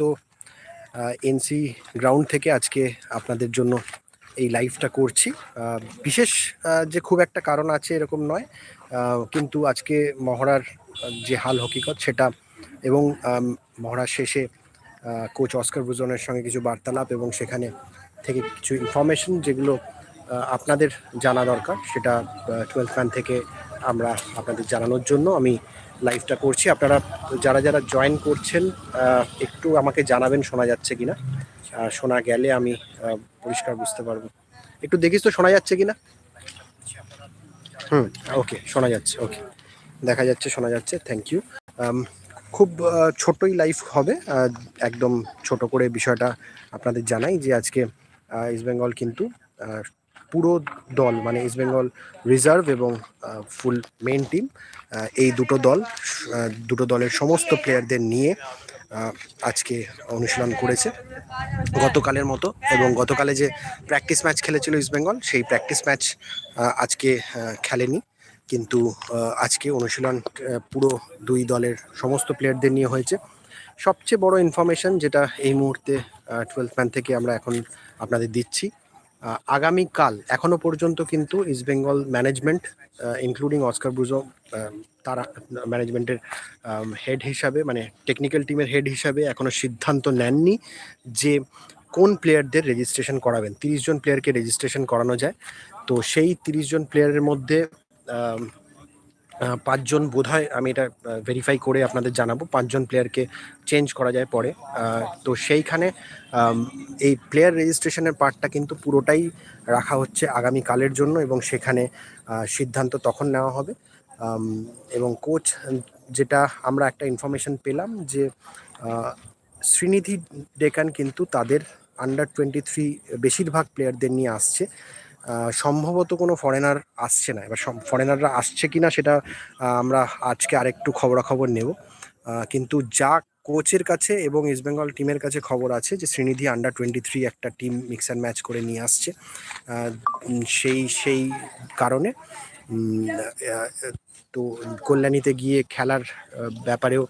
তো NC ground থেকে আজকে আপনাদের জন্য এই লাইভটা করছি। বিশেষ যে খুব একটা কারণ আছে এরকম নয় কিন্তু আজকে মহড়ার যে হাল হকিকত সেটা এবং মহড়ার শেষে কোচ অস্কার বুজনের সঙ্গে কিছু বার্তালাপ এবং সেখানে থেকে কিছু ইনফরমেশন যেগুলো আপনাদের জানা দরকার, সেটা টুয়েলভ ম্যান থেকে আমরা আপনাদের জানানোর জন্য আমি লাইভটা করছি। আপনারা যারা যারা জয়েন করছেন একটু আমাকে জানাবেন শোনা যাচ্ছে কিনা। আহ, শোনা গেলে আমি পরিষ্কার বুঝতে পারব। একটু দেখিস তো শোনা যাচ্ছে কিনা? হুম ওকে শোনা যাচ্ছে ওকে দেখা যাচ্ছে শোনা যাচ্ছে থ্যাংক ইউ খুব ছোটই লাইফ হবে। একদম ছোট করে বিষয়টা আপনাদের জানাই যে আজকে ইস্টবেঙ্গল কিন্তু আহ, পুরো দল মানে ইস্টবেঙ্গল রিজার্ভ এবং ফুল মেন টিম এই দুটো দল দুটো দলের সমস্ত প্লেয়ারদের নিয়ে আজকে অনুশীলন করেছে। গতকালের মতো এবং গতকালে যে প্র্যাকটিস ম্যাচ খেলেছিল ইস্টবেঙ্গল সেই প্র্যাকটিস ম্যাচ আজকে খেলেনি। কিন্তু আজকে অনুশীলন পুরো দুই দলের সমস্ত প্লেয়ারদের নিয়ে হয়েছে। সবচেয়ে বড় ইনফরমেশন যেটা এই মুহূর্তে টুয়েলথ ম্যান থেকে আমরা এখন আপনাদের দিচ্ছি আগামীকাল, এখনও পর্যন্ত কিন্তু East Bengal management including Oscar Bruzon তারা ম্যানেজমেন্টের হেড হিসাবে মানে টেকনিক্যাল টিমের হেড হিসাবে এখনও সিদ্ধান্ত নেননি যে কোন প্লেয়ারদের রেজিস্ট্রেশন করাবেন। তিরিশ জন প্লেয়ারকে রেজিস্ট্রেশন করানো যায়। তো সেই তিরিশ জন প্লেয়ারের মধ্যে পাঁচজন বোধহয় আমি এটা ভেরিফাই করে আপনাদের জানাব, পাঁচজন প্লেয়ারকে চেঞ্জ করা যায় পরে। তো সেইখানে এই প্লেয়ার রেজিস্ট্রেশনের পার্টটা কিন্তু পুরোটাই রাখা হচ্ছে আগামীকালের জন্য এবং সেখানে সিদ্ধান্ত তখন নেওয়া হবে। এবং কোচ যেটা আমরা একটা ইনফরমেশন পেলাম যে শ্রীনিধি ডেকান কিন্তু তাদের আন্ডার টোয়েন্টি থ্রি বেশিরভাগ প্লেয়ারদের নিয়ে আসছে। সম্ভবত কোনো ফরেনার আসছে না। এবার ফরেনাররা আসছে কিনা সেটা আমরা আজকে আরেকটু খবরাখবর নেব। কিন্তু যা কোচের কাছে এবং ইস্টবেঙ্গল টিমের কাছে খবর আছে যে শ্রীনিধি আন্ডার টোয়েন্টি থ্রি একটা টিম মিক্স অ্যান্ড ম্যাচ করে নিয়ে আসছে। সেই সেই কারণে তো কল্যাণীতে গিয়ে খেলার ব্যাপারেও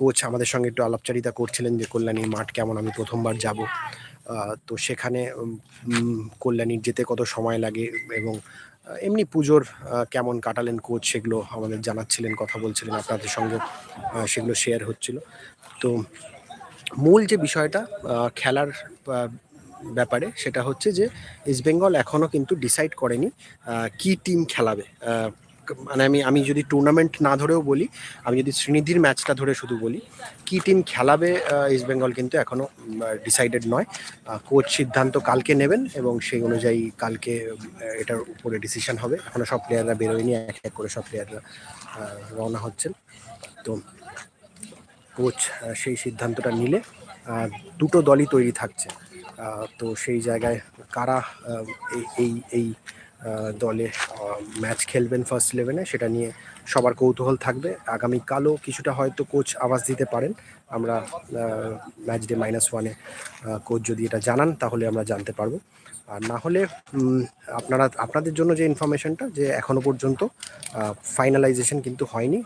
কোচ আমাদের সঙ্গে একটু আলাপচারিতা করছিলেন যে কল্যাণী মাঠ কেমন, আমি প্রথমবার যাব। তো সেখানে কল্যাণীর যেতে কত সময় লাগে এবং এমনি পুজোর কেমন কাটালেন কোচ সেগুলো আমাদের জানাচ্ছিলেন, কথা বলছিলেন, আপনাদের সঙ্গে সেগুলো শেয়ার হচ্ছিল। তো মূল যে বিষয়টা খেলার ব্যাপারে সেটা হচ্ছে যে ইস্টবেঙ্গল এখনও কিন্তু ডিসাইড করেনি কি টিম খেলাবে। মানে আমি আমি যদি টুর্নামেন্ট না ধরেও বলি আমি যদি শ্রীনিধির ম্যাচটা ধরে শুধু বলি কি টিম খেলাবে আহ, ইস্টবেঙ্গল কিন্তু এখনও ডিসাইডেড নয়। কোচ সিদ্ধান্ত কালকে নেবেন এবং সেই অনুযায়ী কালকে এটার উপরে ডিসিশন হবে। এখনও সব প্লেয়াররা বেরোয়নি এক এক করে সব প্লেয়াররা রওনা হচ্ছেন। তো কোচ সেই সিদ্ধান্তটা নিলে দুটো দলই তৈরি থাকছে। তো সেই জায়গায় কারা এই- এই দলে ম্যাচ খেলবেন ফার্স্ট ইলেভেনে সেটা নিয়ে সবার কৌতূহল থাকবে। আগামীকালও কিছুটা হয়তো কোচ আভাস দিতে পারেন। আমরা ম্যাচ ডে মাইনাস ওয়ানে কোচ যদি এটা জানান, তাহলে আমরা জানতে পারব। আর না হলে আপনারা, আপনাদের জন্য যে ইনফরমেশনটা যে এখনও পর্যন্ত ফাইনালাইজেশন কিন্তু হয়নি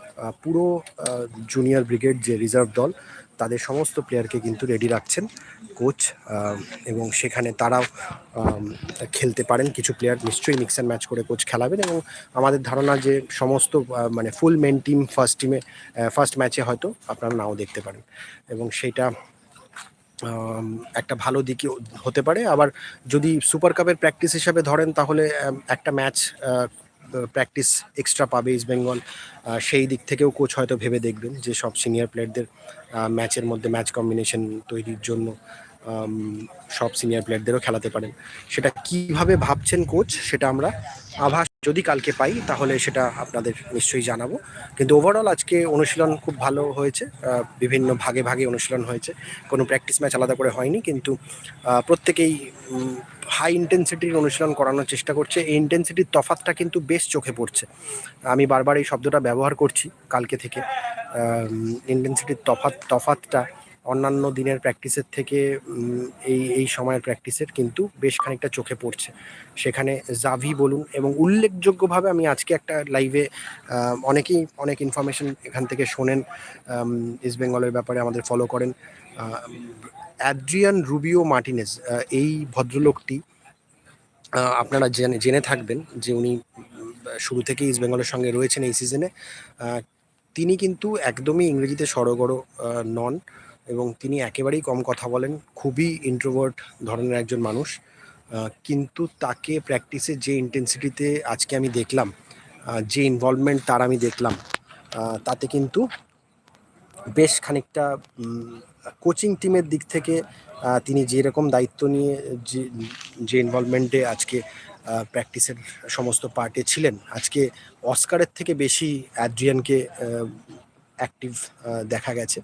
পুরো জুনিয়র ব্রিগেড যে রিজার্ভ দল তাদের সমস্ত প্লেয়ারকে কিন্তু রেডি রাখছেন কোচ এবং সেখানে তারাও খেলতে পারেন। কিছু প্লেয়ার নিশ্চয়ই মিক্স অ্যান্ড ম্যাচ করে কোচ খেলাবেন এবং আমাদের ধারণা যে সমস্ত মানে ফুল মেন টিম ফার্স্ট টিমে ফার্স্ট ম্যাচে হয়তো আপনারা নাও দেখতে পারেন। এবং সেটা একটা ভালো দিকে হতে পারে। আবার যদি সুপার কাপের প্র্যাকটিস হিসাবে ধরেন তাহলে একটা ম্যাচ প্র্যাকটিস এক্সট্রা পাবে ইস্ট বেঙ্গল সেই দিক থেকেও কোচ হয়তো ভেবে দেখবেন যে সব সিনিয়র প্লেয়ারদের ম্যাচের মধ্যে ম্যাচ কম্বিনেশন তৈরির জন্য। সব সিনিয়র প্লেয়ারদেরও খেলাতে পারেন। সেটা কীভাবে ভাবছেন কোচ সেটা আমরা আভাস যদি কালকে পাই, তাহলে সেটা আপনাদের নিশ্চয়ই জানাব। কিন্তু ওভারঅল আজকে অনুশীলন খুব ভালো হয়েছে বিভিন্ন ভাগে ভাগে অনুশীলন হয়েছে। কোনো প্র্যাকটিস ম্যাচ আলাদা করে হয়নি, কিন্তু প্রত্যেকেই হাই ইন্টেন্সিটির অনুশীলন করানোর চেষ্টা করছে। এই ইন্টেন্সিটির তফাতটা কিন্তু বেশ চোখে পড়ছে। আমি বারবার এই শব্দটা ব্যবহার করছি কালকে থেকে। ইন্টেন্সিটির তফাত, তফাতটা অন্যান্য দিনের প্র্যাকটিসের থেকে এই এই সময়ের প্র্যাকটিসের কিন্তু বেশ খানিকটা চোখে পড়ছে। সেখানে জাভি বলুন এবং উল্লেখযোগ্যভাবে আমি আজকে একটা লাইভে অনেকেই অনেক ইনফরমেশন এখান থেকে শোনেন ইস্ট বেঙ্গলের ব্যাপারে আমাদের ফলো করেন। অ্যাড্রিয়ান রুবিও মার্টিনেজ এই ভদ্রলোকটি আপনারা জেনে জেনে থাকবেন যে উনি শুরু থেকেই ইস্ট বেঙ্গলের সঙ্গে রয়েছেন এই সিজনে তিনি কিন্তু একদমই ইংরেজিতে সড়গড় নন। এবং তিনি একেবারেই কম কথা বলেন, খুবই ইন্ট্রোভার্ট ধরনের একজন মানুষ। কিন্তু তাকে প্র্যাকটিসে যে ইন্টেন্সিটিতে আজকে আমি দেখলাম যে ইনভলভমেন্ট তার আমি দেখলাম তাতে কিন্তু বেশ খানিকটা কোচিং টিমের দিক থেকে তিনি যেরকম দায়িত্ব নিয়ে যে যে ইনভলভমেন্টে আজকে প্র্যাকটিসের সমস্ত পার্টে ছিলেন, আজকে অস্কারের থেকে বেশি অ্যাড্রিয়ানকে অ্যাক্টিভ দেখা গেছে।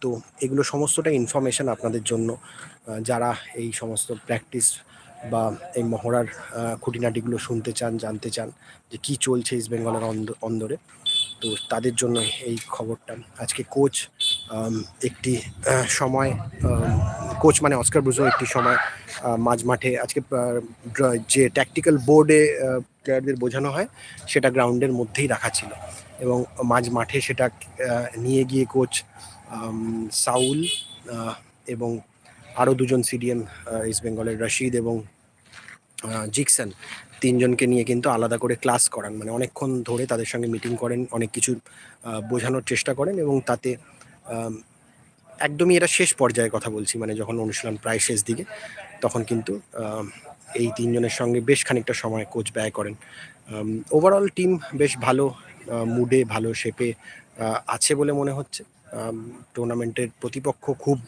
তো এগুলো সমস্তটা ইনফরমেশন আপনাদের জন্য। যারা এই সমস্ত প্র্যাকটিস বা এই মহড়ার খুঁটিনাটিগুলো শুনতে চান, জানতে চান যে কি চলছে ইস্ট বেঙ্গলের অন্দ- অন্দরে, তো তাদের জন্য এই খবরটা। আজকে কোচ একটি সময় কোচ মানে অস্কার ব্রুজো একটি সময় মাঝ মাঠে আজকে যে ট্যাকটিক্যাল বোর্ডে প্লেয়ারদের বোঝানো হয়, সেটা গ্রাউন্ডের মধ্যেই রাখা ছিল। এবং মাঝ মাঠে সেটা নিয়ে গিয়ে কোচ সাউল এবং আরও দুজন সিডিএম ইস্ট বেঙ্গলের রশিদ এবং জিকসন তিনজনকে নিয়ে কিন্তু আলাদা করে ক্লাস করান। মানে অনেকক্ষণ ধরে তাদের সঙ্গে মিটিং করেন, অনেক কিছু বোঝানোর চেষ্টা করেন এবং তাতে একদমই এটা শেষ পর্যায়ে কথা বলছি। মানে যখন অনুশীলন প্রায় শেষ দিকে, তখন কিন্তু এই তিনজনের সঙ্গে বেশ খানিকটা সময় কোচ ব্যয় করেন। ওভারঅল টিম বেশ ভালো মুডে ভালো শেপে আছে বলে মনে হচ্ছে। টুর্নামেন্টের প্রতিপক্ষ খুব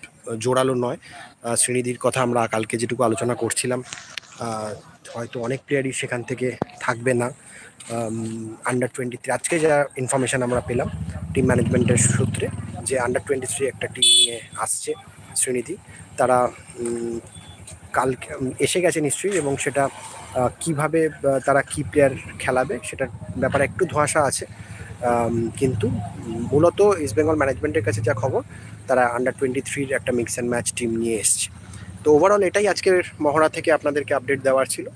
জোরালো নয়। শ্রীনিধির কথা আমরা কালকে যেটুকু আলোচনা করছিলাম হয়তো অনেক প্লেয়ারই সেখান থেকে থাকবে না। আন্ডার টোয়েন্টি থ্রি আজকে যা ইনফরমেশন আমরা পেলাম টিম ম্যানেজমেন্টের সূত্রে, যে আন্ডার টোয়েন্টি থ্রি একটা টিম নিয়ে আসছে শ্রীনিধি, তারা কালকে এসে গেছে নিশ্চয়ই এবং সেটা কীভাবে তারা কি প্লেয়ার খেলাবে, সেটার ব্যাপারে একটু ধোঁয়াশা আছে। কিন্তু মূলত ইস্ট বেঙ্গল ম্যানেজমেন্টের কাছে যা খবর, তারা আন্ডার টোয়েন্টি থ্রির একটা মিক্স অ্যান্ড ম্যাচ টিম নিয়ে এসছে। তো ওভারঅল এটাই আজকের মহড়া থেকে আপনাদেরকে আপডেট দেওয়ার ছিল।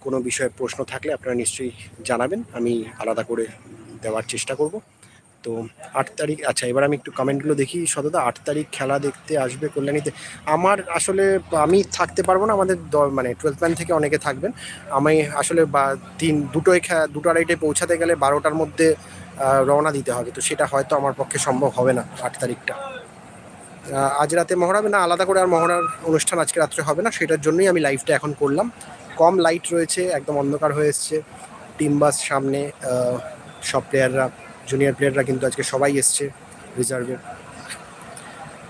কোনো বিষয়ে প্রশ্ন থাকলে আপনারা নিশ্চয়ই জানাবেন, আমি আলাদা করে দেওয়ার চেষ্টা করব। তো আট তারিখ আচ্ছা এবার আমি একটু কমেন্টগুলো দেখি। সততা, আট তারিখ খেলা দেখতে আসবে কল্যাণীতে। আমার আসলে, আমি থাকতে পারব না, আমাদের মানে টুয়েলথ ম্যান থেকে অনেকে থাকবেন। আমি আসলে বা তিন, দুটোয় খে- দুটো আড়াইটে পৌঁছাতে গেলে বারোটার মধ্যে রওনা দিতে হবে। তো সেটা হয়তো আমার পক্ষে সম্ভব হবে না আট তারিখটা। আজ রাতে মহড়া হবে না, আলাদা করে আর মহড়ার অনুষ্ঠান আজকে রাত্রে হবে না, সেটার জন্যই আমি লাইভটা এখন করলাম। কম লাইট রয়েছে, একদম অন্ধকার হয়ে এসছে। টিম বাস সামনে সব প্লেয়াররা জুনিয়র প্লেয়াররা কিন্তু আজকে সবাই এসছে রিজার্ভের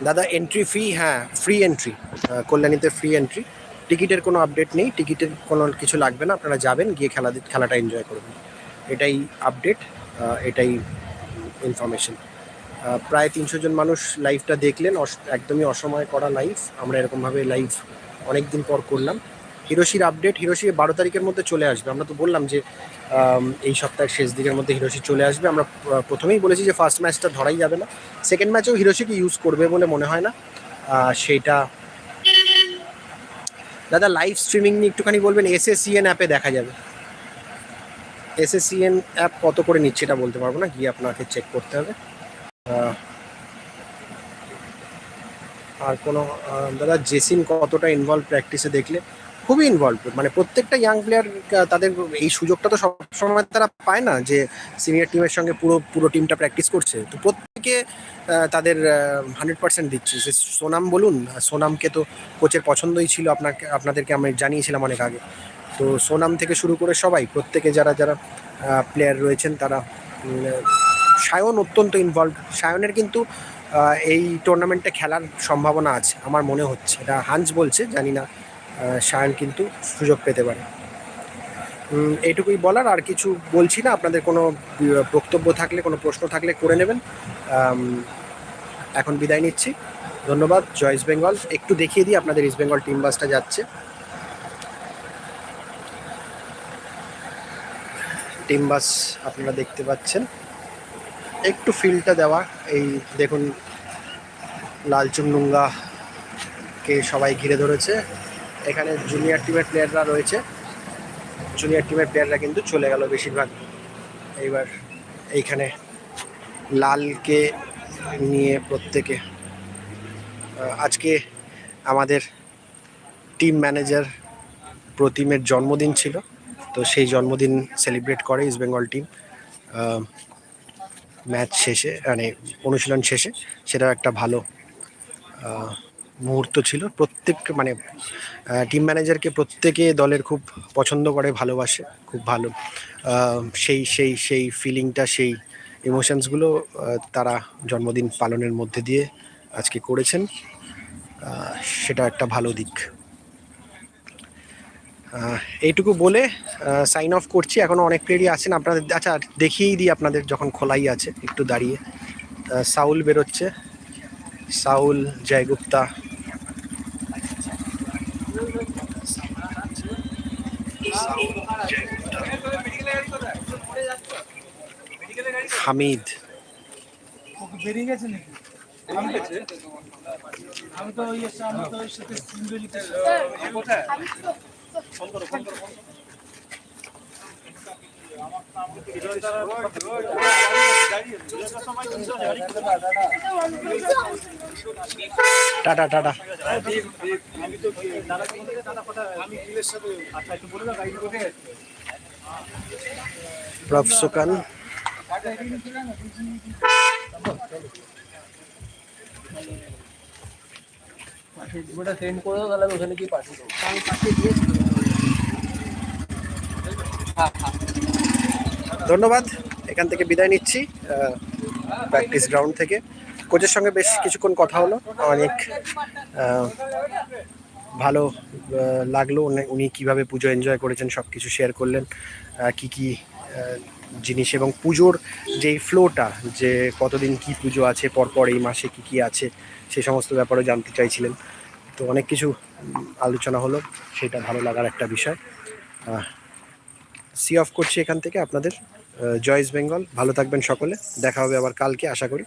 দাদা এন্ট্রি ফি হ্যাঁ ফ্রি এন্ট্রি কল্যাণীতে ফ্রি এন্ট্রি টিকিটের কোনো আপডেট নেই, টিকিটের কোনো কিছু লাগবে না, আপনারা যাবেন, গিয়ে খেলা খেলাটা এনজয় করবেন। এটাই আপডেট এটাই ইনফরমেশন প্রায় তিনশো জন মানুষ লাইভটা দেখলেন। একদমই অসময় করা লাইভ আমরা এরকমভাবে লাইভ অনেক দিন পর করলাম। হিরোশির আপডেট হিরোশি বারো তারিখের মধ্যে চলে আসবে। আমরা তো বললাম যে এই সপ্তাহের শেষ দিকের মধ্যে হিরোশি চলে আসবে। আমরা প্রথমেই বলেছি যে ফার্স্ট ম্যাচটা ধরাই যাবে না। সেকেন্ড ম্যাচেও হিরোশিকে ইউজ করবে বলে মনে হয় না। সেইটা দাদা লাইভ স্ট্রিমিং নিয়ে একটুখানি বলবেন। এসএসসিএন অ্যাপে দেখা যাবে। এসএসসিএন অ্যাপ কত করে নিচ্ছে এটা বলতে পারব না, গিয়ে আপনাকে চেক করতে হবে। আর কোনো দাদা জেসিন কতটা ইনভলভ প্র্যাকটিসে দেখলে? খুবই ইনভলভ মানে প্রত্যেকটা ইয়াং প্লেয়ার তাদের এই সুযোগটা তো সবসময় তারা পায় না যে সিনিয়র টিমের সঙ্গে পুরো পুরো টিমটা প্র্যাকটিস করছে। তো প্রত্যেকে তাদের হান্ড্রেড পার্সেন্ট দিচ্ছে। সে সোনাম বলুন, সোনামকে তো কোচের পছন্দই ছিল আপনাকে, আপনাদেরকে আমি জানিয়েছিলাম অনেক আগে। তো সোনাম থেকে শুরু করে সবাই, প্রত্যেকে যারা যারা প্লেয়ার রয়েছেন তারা সায়ন অত্যন্ত ইনভলভ সায়নের কিন্তু এই টুর্নামেন্টে খেলার সম্ভাবনা আছে, আমার মনে হচ্ছে। এটা হান্স বলছে, জানি না সায়ন কিন্তু সুযোগ পেতে পারে। এইটুকুই বলার, আর কিছু বলছি না, আপনাদের কোনো বক্তব্য থাকলে, কোনো প্রশ্ন থাকলে করে নেবেন। এখন বিদায় নিচ্ছি। ধন্যবাদ, জয় ইস্ট বেঙ্গল। একটু দেখিয়ে দিই, আপনাদের ইস্ট বেঙ্গল টিম বাসটা যাচ্ছে। টিম বাস আপনারা দেখতে পাচ্ছেন। একটু ফিলটা দেওয়া, এই দেখুন লালচুন্নুঙ্গা কে সবাই ঘিরে ধরেছে। এখানে জুনিয়র টিমের প্লেয়াররা রয়েছে। জুনিয়র টিমের প্লেয়াররা কিন্তু চলে গেল বেশিরভাগ। এইবার এইখানে লালকে নিয়ে প্রত্যেকে আজকে আমাদের টিম ম্যানেজার প্রতিমের জন্মদিন ছিল। তো সেই জন্মদিন সেলিব্রেট করে ইস্ট বেঙ্গল টিম ম্যাচ শেষে মানে অনুশীলন শেষে। সেটা একটা ভালো মুহূর্ত ছিল। প্রত্যেক মানে টিম ম্যানেজারকে প্রত্যেকে দলের খুব পছন্দ করে, ভালোবাসে, খুব ভালো। সেই সেই সেই ফিলিংটা সেই ইমোশনসগুলো তারা জন্মদিন পালনের মধ্যে দিয়ে আজকে করেছেন। সেটা একটা ভালো দিক। এইটুকু বলে সাইন অফ করছি। এখনও অনেক প্লেয়ারই আছেন। আপনাদের আচ্ছা দেখিয়েই দিই আপনাদের যখন খোলাই আছে একটু দাঁড়িয়ে। সাউল বেরোচ্ছে। সাউল জয়গুপ্তা। হামিদ। বেরিয়ে গেছে নাকি আমি আমি তো ওই এসে আমি তো টাটা টাটা। আমি গিলের সাথে আচ্ছা একটু বলে দাও গাড়ি কোথায় প্রফ সুকান ওটা সেন্ড করে দাও তাহলে ওখানে গিয়ে পাঠিয়ে দেবো। আমি পাঠিয়ে দিয়েছি ধন্যবাদ এখান থেকে বিদায় নিচ্ছি প্র্যাকটিস গ্রাউন্ড থেকে। কোচের সঙ্গে বেশ কিছুক্ষণ কথা হলো অনেক ভালো লাগল উনি- উনি কীভাবে পুজো এনজয় করেছেন সব কিছু শেয়ার করলেন আহ, কি কি জিনিস এবং পুজোর যেই ফ্লোটা যে কতদিন কি পুজো আছে পরপর এই মাসে কি কি আছে সেই সমস্ত ব্যাপারে জানতে চাইছিলেন। তো অনেক কিছু আলোচনা হলো, সেটা ভালো লাগার একটা বিষয়। সি অফ করছি এখান থেকে আপনাদের। জয়েস বেঙ্গল, ভালো থাকবেন সকলে। দেখা হবে আবার কালকে, আশা করি।